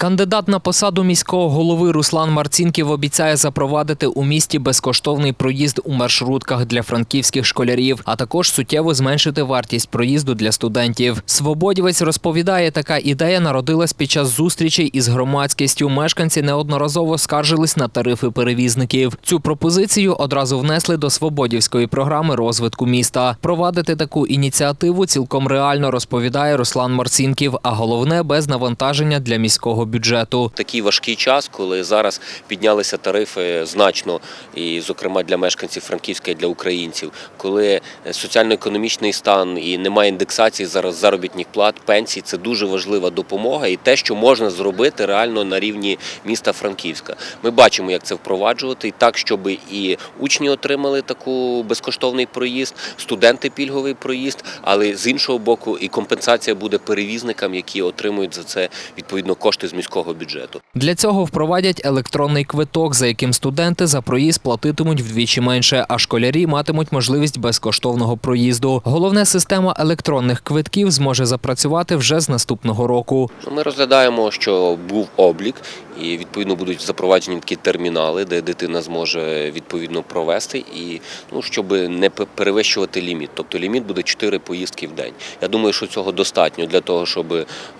Кандидат на посаду міського голови Руслан Марцінків обіцяє запровадити у місті безкоштовний проїзд у маршрутках для франківських школярів, а також суттєво зменшити вартість проїзду для студентів. Свободівець розповідає, така ідея народилась під час зустрічей із громадськістю. Мешканці неодноразово скаржились на тарифи перевізників. Цю пропозицію одразу внесли до свободівської програми розвитку міста. Провадити таку ініціативу цілком реально розповідає Руслан Марцінків, а головне без навантаження для міського бюджету. такий важкий час, коли зараз піднялися тарифи значно, і, зокрема, для мешканців Франківська і для українців, коли е, соціально-економічний стан і немає індексації зараз заробітних плат, пенсій, це дуже важлива допомога і те, що можна зробити реально на рівні міста Франківська. Ми бачимо, як це впроваджувати, і так, щоб і учні отримали таку безкоштовний проїзд, студенти пільговий проїзд, але з іншого боку, і компенсація буде перевізникам, які отримують за це відповідно кошти з міського бюджету. Для цього впровадять електронний квиток, за яким студенти за проїзд платитимуть вдвічі менше, а школярі матимуть можливість безкоштовного проїзду. Головне, система електронних квитків зможе запрацювати вже з наступного року. Ми розглядаємо, що був облік, і відповідно будуть запроваджені такі термінали, де дитина зможе відповідно провести, і ну щоб не перевищувати ліміт. Тобто ліміт буде 4 поїздки в день. Я думаю, що цього достатньо для того, щоб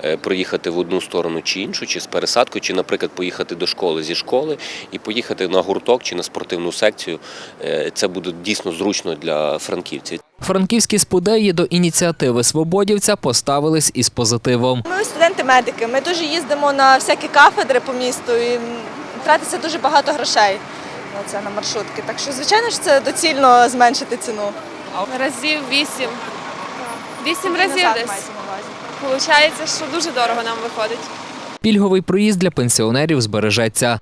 е, проїхати в одну сторону чи іншу, чи з пересадкою, чи, наприклад, поїхати до школи зі школи і поїхати на гурток чи на спортивну секцію. Е, Це буде дійсно зручно для франківців. Франківські спудеї до ініціативи свободівця поставились із позитивом. Ми студенти-медики. Ми дуже їздимо на всякі кафедри по місту і тратиться дуже багато грошей на це на маршрутки. Так що, звичайно ж, це доцільно зменшити ціну. Разів вісім. Вісім разів десь. Получається, що дуже дорого нам виходить. Пільговий проїзд для пенсіонерів збережеться.